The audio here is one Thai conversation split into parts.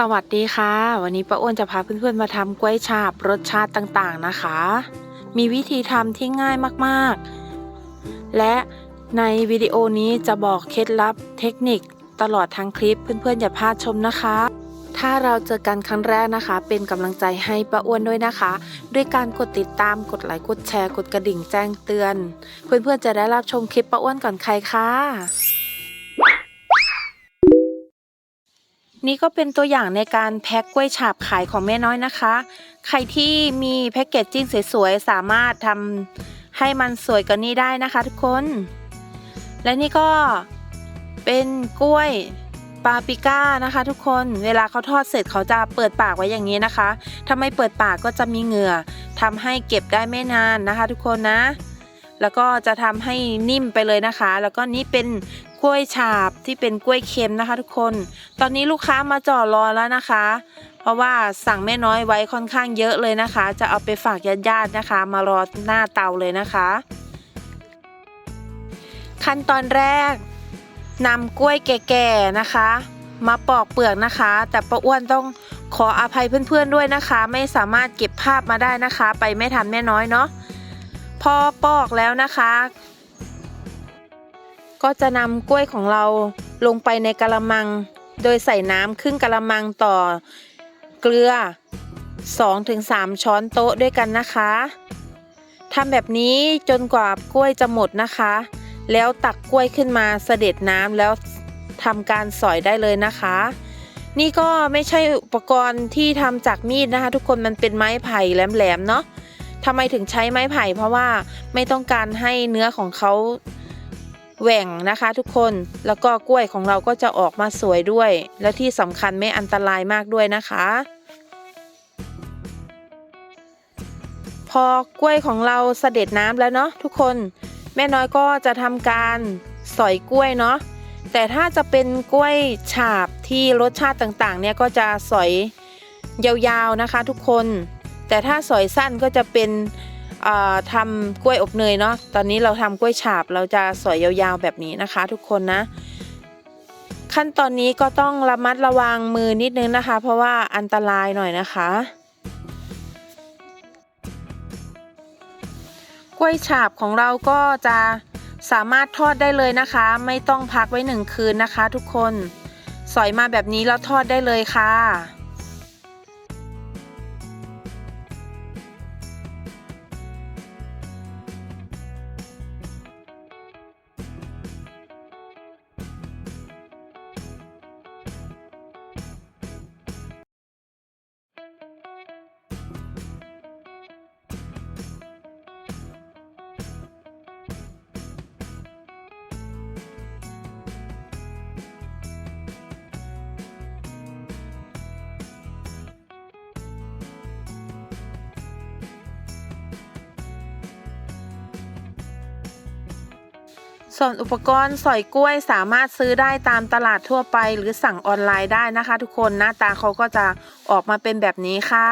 สวัสดีค่ะ วันนี้ป้าอ้วนจะพาเพื่อนๆมาทำกล้วยฉาบรสชาติต่างๆนะคะ มีวิธีทำที่ง่ายมากๆ และในวิดีโอนี้จะบอกเคล็ดลับเทคนิคตลอดทั้งคลิปเพื่อนๆอย่าพลาดชมนะคะ ถ้าเราเจอกันครั้งแรกนะคะ เป็นกำลังใจให้ป้าอ้วนด้วยนะคะ ด้วยการกดติดตามกดไลค์กดแชร์กดกระดิ่งแจ้งเตือน เพื่อนๆจะได้รับชมคลิปป้าอ้วนก่อนใครค่ะ นี่ก็เป็นตัวอย่างในการแพ็คกล้วยฉาบขายของแม่น้อยนะคะ ใครที่มีแพ็กเกจจิ้งสวยๆ สามารถทำให้มันสวยกว่านี้ได้นะคะทุกคน และนี่ก็เป็นกล้วยปาปิก้านะคะ ทุกคน เวลาเขาทอดเสร็จเขาจะเปิดปากไว้อย่างนี้นะคะ ถ้าไม่เปิดปากก็จะมีเหงื่อทำให้เก็บได้ไม่นานนะคะ ทุกคนนะ แล้วก็จะทำให้นิ่มไปเลยนะคะ แล้วก็นี่เป็นกล้วยฉาบที่เป็นกล้วยเค็มนะคะ ทุกคน ตอนนี้ลูกค้ามาจ่อรอแล้วนะคะ เพราะว่าสั่งแม่น้อยไว้ค่อนข้างเยอะเลยนะคะ จะเอาไปฝากญาติๆนะคะ มารอหน้าเตาเลยนะคะ ขั้นตอนแรกนำกล้วยแก่ๆนะคะ มาปอกเปลือกนะคะ แต่ป้าอ้วนต้องขออภัยเพื่อนๆด้วยนะคะ ไม่สามารถเก็บภาพมาได้นะคะ ไปไม่ทันแม่น้อยเนาะ อปอกแล้วนะคะ ก็จะนำกล้วยของเราลงไปในกระมัง โดยใส่น้ำครึ่งกระมังต่อเกลือ 2-3 ช้อนโต๊ะด้วยกันนะคะทำแบบนี้จนกว่ากล้วยจะหมดนะคะ แล้วตักกล้วยขึ้นมาเสด็จน้ำแล้วทำการสอยได้เลยนะคะ นี่ก็ไม่ใช่อุปกรณ์ที่ทำจากมีดนะคะ ทุกคนมันเป็นไม้ไผ่แหลมๆเนาะ ทำไมถึงใช้ไม้ไผ่ เพราะว่าไม่ต้องการให้เนื้อของเขาแหว่งนะคะทุกคนแล้วก็กล้วยของเราก็จะออกมาสวยด้วย และที่สำคัญไม่อันตรายมากด้วยนะคะ พอกล้วยของเราเสด็จน้ำแล้วเนาะทุกคนแม่น้อยก็จะทำการสอยกล้วยเนาะแต่ถ้าจะเป็นกล้วยฉาบที่รสชาติต่างๆ เนี่ยก็จะสอยยาวๆนะคะทุกคน แต่ถ้าสอยสั้นก็จะเป็นทำกล้วยอบเนยเนาะตอนนี้เราทำกล้วยฉาบเราจะสอยยาวๆแบบนี้นะคะ ทุกคนนะ ขั้นตอนนี้ก็ต้องระมัดระวังมือนิดนึงนะคะ เพราะว่าอันตรายหน่อยนะคะ กล้วยฉาบของเราก็จะสามารถทอดได้เลยนะคะ ไม่ต้องพักไว้หนึ่งคืนนะคะ ทุกคนสอยมาแบบนี้แล้วทอดได้เลยค่ะ ส่วนอุปกรณ์สอยกล้วยสามารถซื้อได้ตามตลาดทั่วไปหรือสั่งออนไลน์ได้นะคะ ทุกคนหน้าตาเขาก็จะออกมาเป็นแบบนี้ค่ะ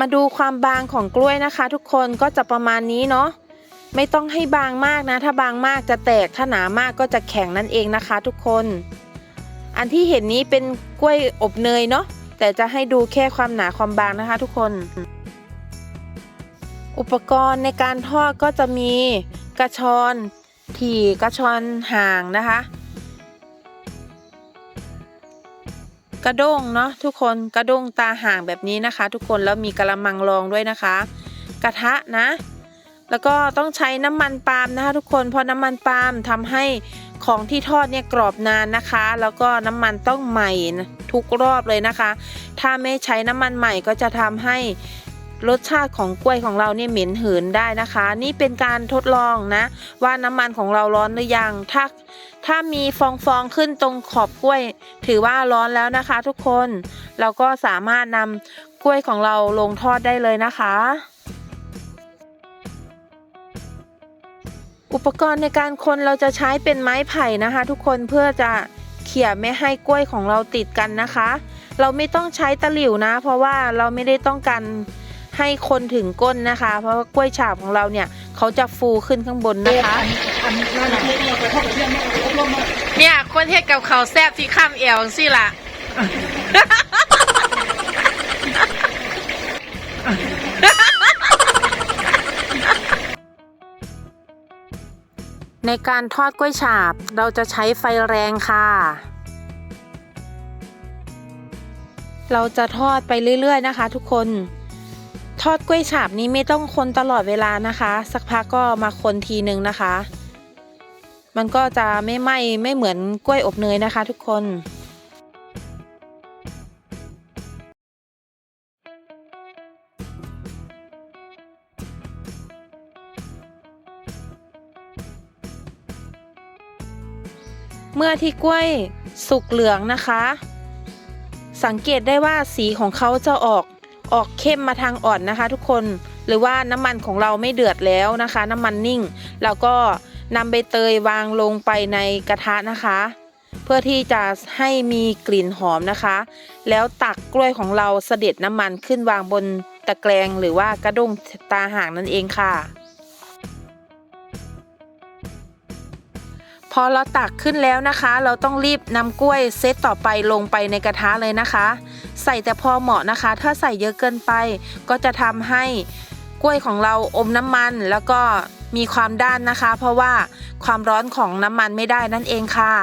มาดูความบางของกล้วยนะคะ ทุกคนก็จะประมาณนี้เนาะไม่ต้องให้บางมากนะ ถ้าบางมากจะแตกถ้าหนามากก็จะแข็งนั่นเองนะคะ ทุกคน อันที่เห็นนี้เป็นกล้วยอบเนยเนาะแต่จะให้ดูแค่ความหนาความบางนะคะ ทุกคน อุปกรณ์ในการทอดก็จะมี กระชอนถี่กระชอนห่างนะคะ กระด้งเนาะทุกคนกระด้งตาห่างแบบนี้นะคะ ทุกคนแล้วมีกระมังรองด้วยนะคะ กระทะนะ แล้วก็ต้องใช้น้ำมันปาล์มนะคะ ทุกคนเพราะน้ำมันปาล์มทำให้ของที่ทอดเนี่ยกรอบนานนะคะ แล้วก็น้ำมันต้องใหม่ทุกรอบเลยนะคะ ถ้าไม่ใช้น้ำมันใหม่ก็จะทำให้ รสชาติของกล้วยของเราเนี่ยเหม็นหืนได้นะคะ นี่เป็นการทดลองนะ ว่าน้ำมันของเราร้อนหรือยังถ้าถ้ามีฟองฟองขึ้นตรงขอบกล้วย ถือว่าร้อนแล้วนะคะ ทุกคนเราก็สามารถนำกล้วยของเราลงทอดได้เลยนะคะ อุปกรณ์ในการคนเราจะใช้เป็นไม้ไผ่นะคะ ทุกคนเพื่อจะเขี่ยไม่ให้กล้วยของเราติดกันนะคะ เราไม่ต้องใช้ตะหลิวนะ เพราะว่าเราไม่ได้ต้องการ ให้คนถึงก้นนะคะ เพราะว่ากล้วยฉาบของเราเนี่ยเขาจะฟูขึ้นข้างบนนะคะอันนั้นเทศเนี่ยไปทอดกระเทียมเนี่ยอบรมมาเนี่ยคนเฮ็ดกับเขาแซ่บที่ข้ามเอวสิล่ะในการทอดกล้วยฉาบเราจะใช้ไฟแรงค่ะ เราจะทอดไปเรื่อย ๆ นะคะทุกคน ทอดกล้วยฉาบนี้ไม่ต้องคนตลอดเวลานะคะ สักพักก็มาคนทีนึงนะคะ มันก็จะไม่ไหม้ไม่เหมือนกล้วยอบเนยนะคะ ทุกคนเมื่อที่กล้วยสุกเหลืองนะคะ สังเกตได้ว่าสีของเขาจะออก ออกเข้มมาทางอ่อนนะคะ ทุกคนหรือว่าน้ำมันของเราไม่เดือดแล้วนะคะ น้ำมันนิ่ง เราก็นำใบเตยวางลงไปในกระทะนะคะ เพื่อที่จะให้มีกลิ่นหอมนะคะ แล้วตักกล้วยของเราเสด็จน้ำมันขึ้นวางบนตะแกรงหรือว่ากระด้งตาห่างนั่นเองค่ะ พอเราตักขึ้นแล้วนะคะ เราต้องรีบนำกล้วยเซตต่อไปลงไปในกระทะเลยนะคะ ใส่แต่พอเหมาะนะคะ ถ้าใส่เยอะเกินไป ก็จะทำให้กล้วยของเราอมน้ำมันแล้วก็มีความด้านนะคะ เพราะว่าความร้อนของน้ำมันไม่ได้นั่นเองค่ะ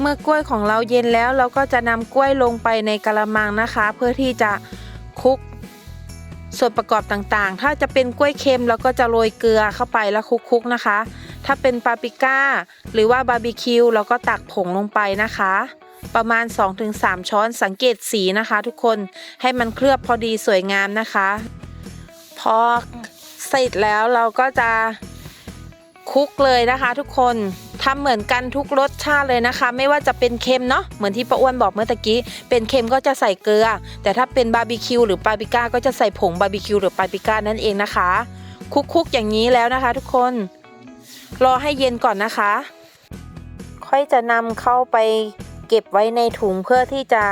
เมื่อกล้วยของเราเย็นแล้วเราก็จะนำกล้วยลงไปในกระมังนะคะ เพื่อที่จะคลุกส่วนประกอบต่างๆ ถ้าจะเป็นกล้วยเค็มเราก็จะโรยเกลือเข้าไปแล้วคลุกๆนะคะ ถ้าเป็นปาปริก้า หรือว่าบาร์บีคิวเราก็ตักผงลงไปนะคะ ประมาณ 2-3 ช้อนสังเกตสีนะคะ ทุกคนให้มันเคลือบพอดีสวยงามนะคะ พอเสร็จแล้วเราก็จะคลุกเลยนะคะ ทุกคน ทำเหมือนกันทุกรสชาติเลยนะคะ ไม่ว่าจะเป็นเค็มเนาะเหมือนที่ป้าอ้วนบอกเมื่อตะกี้เป็นเค็มก็จะใส่เกลือ แต่ถ้าเป็นบาร์บีคิวหรือปาปริก้าก็จะใส่ผงบาร์บีคิวหรือปาปริก้านั่นเองนะคะคลุกๆอย่างนี้แล้วนะคะ ทุกคน รอให้เย็นก่อนนะคะ ค่อยจะนำเข้าไปเก็บไว้ในถุงเพื่อที่จะ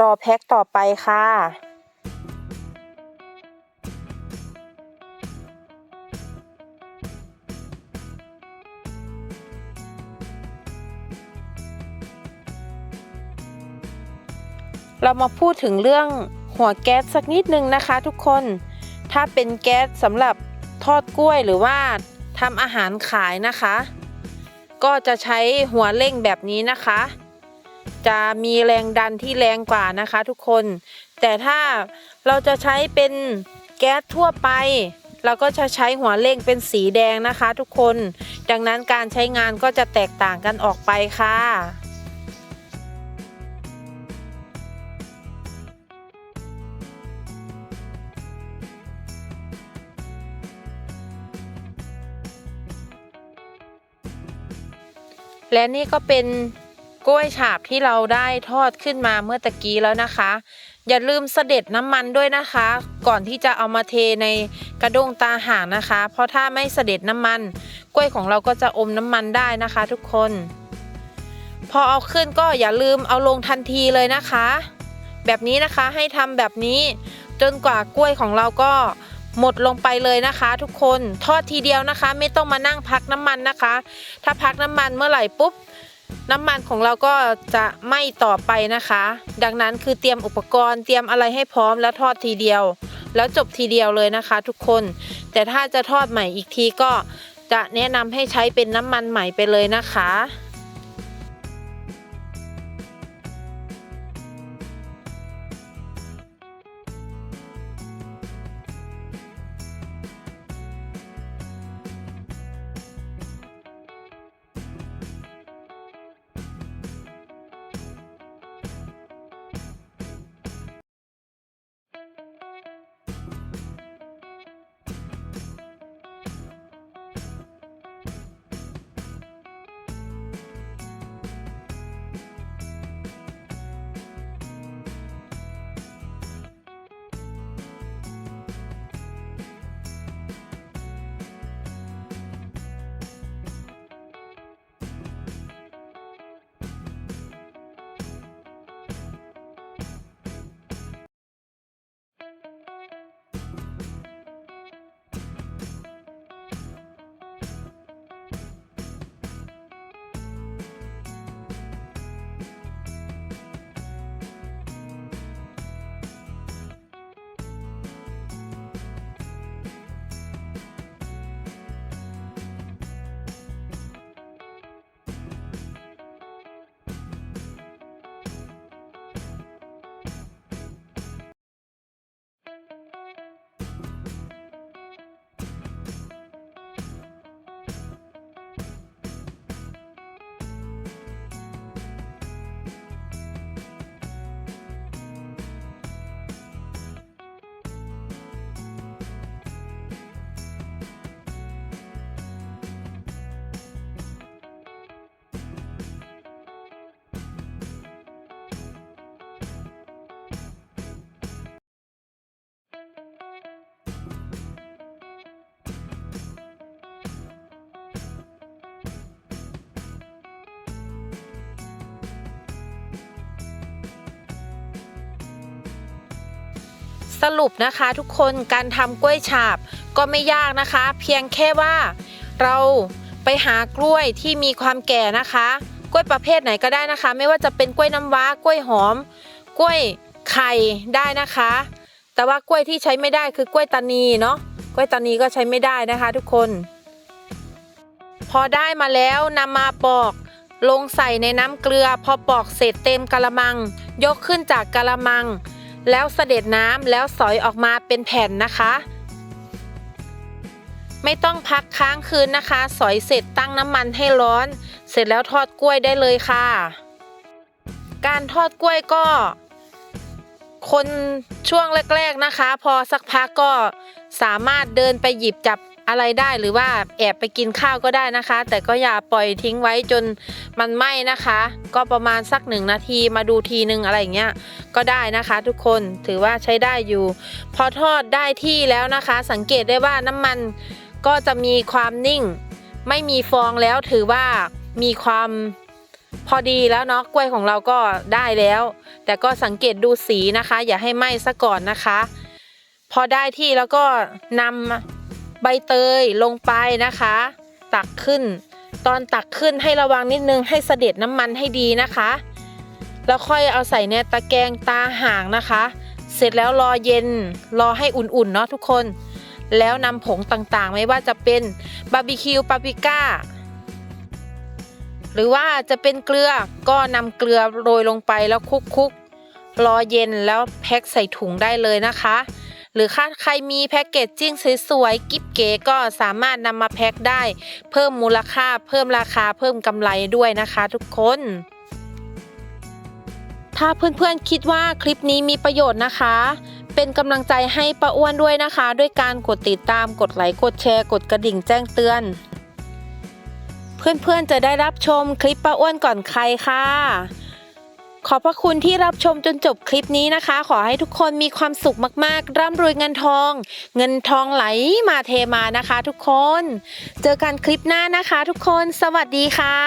รอแพ็คต่อไปค่ะ เรามาพูดถึงเรื่องหัวแก๊สสักนิดนึงนะคะ ทุกคน ถ้าเป็นแก๊สสำหรับทอดกล้วยหรือว่าทำอาหารขายนะคะ ก็จะใช้หัวเร่งแบบนี้นะคะ จะมีแรงดันที่แรงกว่านะคะทุกคน แต่ถ้าเราจะใช้เป็นแก๊สทั่วไป เราก็จะใช้หัวเร่งเป็นสีแดงนะคะ ทุกคน ดังนั้นการใช้งานก็จะแตกต่างกันออกไปค่ะ และนี่ก็เป็นกล้วยฉาบที่เราได้ทอดขึ้นมาเมื่อตะกี้แล้วนะคะ อย่าลืมเสด็จน้ำมันด้วยนะคะ ก่อนที่จะเอามาเทในกระด้งตาห่างนะคะ เพราะถ้าไม่เสด็จน้ำมัน กล้วยของเราก็จะอมน้ำมันได้นะคะทุกคน พอเอาขึ้นก็อย่าลืมเอาลงทันทีเลยนะคะ แบบนี้นะคะให้ทำแบบนี้จนกว่ากล้วยของเราก็ หมดลงไปเลยนะคะ ทุกคนทอดทีเดียวนะคะ ไม่ต้องมานั่งพักน้ำมันนะคะ ถ้าพักน้ำมันเมื่อไหร่ปุ๊บน้ำมันของเราก็จะไหม้ต่อไปนะคะ ดังนั้นคือเตรียมอุปกรณ์เตรียมอะไรให้พร้อมแล้วทอดทีเดียว แล้วจบทีเดียวเลยนะคะ ทุกคน แต่ถ้าจะทอดใหม่อีกทีก็จะแนะนำให้ใช้เป็นน้ำมันใหม่ไปเลยนะคะ สรุปนะคะทุกคนการทำกล้วยฉาบก็ไม่ยากนะคะ เพียงแค่ว่าเราไปหากล้วยที่มีความแก่นะคะ กล้วยประเภทไหนก็ได้นะคะ ไม่ว่าจะเป็นกล้วยน้ำว้ากล้วยหอม กล้วยไข่ได้นะคะ แต่ว่ากล้วยที่ใช้ไม่ได้คือกล้วยตานีเนาะกล้วยตานีก็ใช้ไม่ได้นะคะ ทุกคน พอได้มาแล้วนำมาปอก ลงใส่ในน้ำเกลือ พอปอกเสร็จเต็มกะละมัง ยกขึ้นจากกะละมัง แล้วเสด็จน้ำแล้วสอยออกมาเป็นแผ่นนะคะ ไม่ต้องพักค้างคืนนะคะ สอยเสร็จตั้งน้ำมันให้ร้อน เสร็จแล้วทอดกล้วยได้เลยค่ะ การทอดกล้วยก็ คนช่วงแรก ๆนะคะ พอสักพักก็สามารถเดินไปหยิบจับ อะไรได้หรือว่าแอบไปกินข้าวก็ได้นะคะ แต่ก็อย่าปล่อยทิ้งไว้จนมันไหม้นะคะ ก็ประมาณสักหนึ่งนาทีมาดูทีนึงอะไรอย่างเงี้ยก็ได้นะคะ ทุกคนถือว่าใช้ได้อยู่ พอทอดได้ที่แล้วนะคะ สังเกตได้ว่าน้ำมันก็จะมีความนิ่ง ไม่มีฟองแล้วถือว่ามีความพอดีแล้วเนาะกล้วยของเราก็ได้แล้ว แต่ก็สังเกตดูสีนะคะ อย่าให้ไหม้ซะก่อนนะคะ พอได้ที่แล้วก็นำ ใบเตยลงไปนะคะ ตักขึ้น ตอนตักขึ้นให้ระวังนิดนึงให้เสด็จน้ำมันให้ดีนะคะ แล้วค่อยเอาใส่ในตะแกรงตาห่างนะคะ เสร็จแล้วรอเย็นรอให้อุ่นๆเนาะทุกคน แล้วนำผงต่างๆ ไม่ว่าจะเป็นบาร์บีคิวปาปริก้าหรือว่าจะเป็นเกลือก็นำเกลือโรยลงไปแล้วคลุกๆรอเย็นแล้วแพ็คใส่ถุงได้เลยนะคะ รือถ้าใครมีแพ็กเกจจิ้งสวยๆกิ๊บเก๋ก็สามารถนำมาแพ็คได้ เพิ่มมูลค่า เพิ่มราคาเพิ่มกำไรด้วยนะคะทุกคนถ้าเพื่อนๆคิดว่าคลิปนี้มีประโยชน์นะคะ เป็นกำลังใจให้ป้าอ้วนด้วยนะคะ ด้วยการกดติดตาม กดไลค์ กดแชร์ กดกระดิ่งแจ้งเตือน เพื่อนๆจะได้รับชมคลิปป้าอ้วนก่อนใครค่ะ ขอบพระคุณที่รับชมจนจบคลิปนี้นะคะ ขอให้ทุกคนมีความสุขมากๆ ร่ำรวยเงินทอง เงินทองไหลมาเทมานะคะทุกคน เจอกันคลิปหน้านะคะทุกคน สวัสดีค่ะ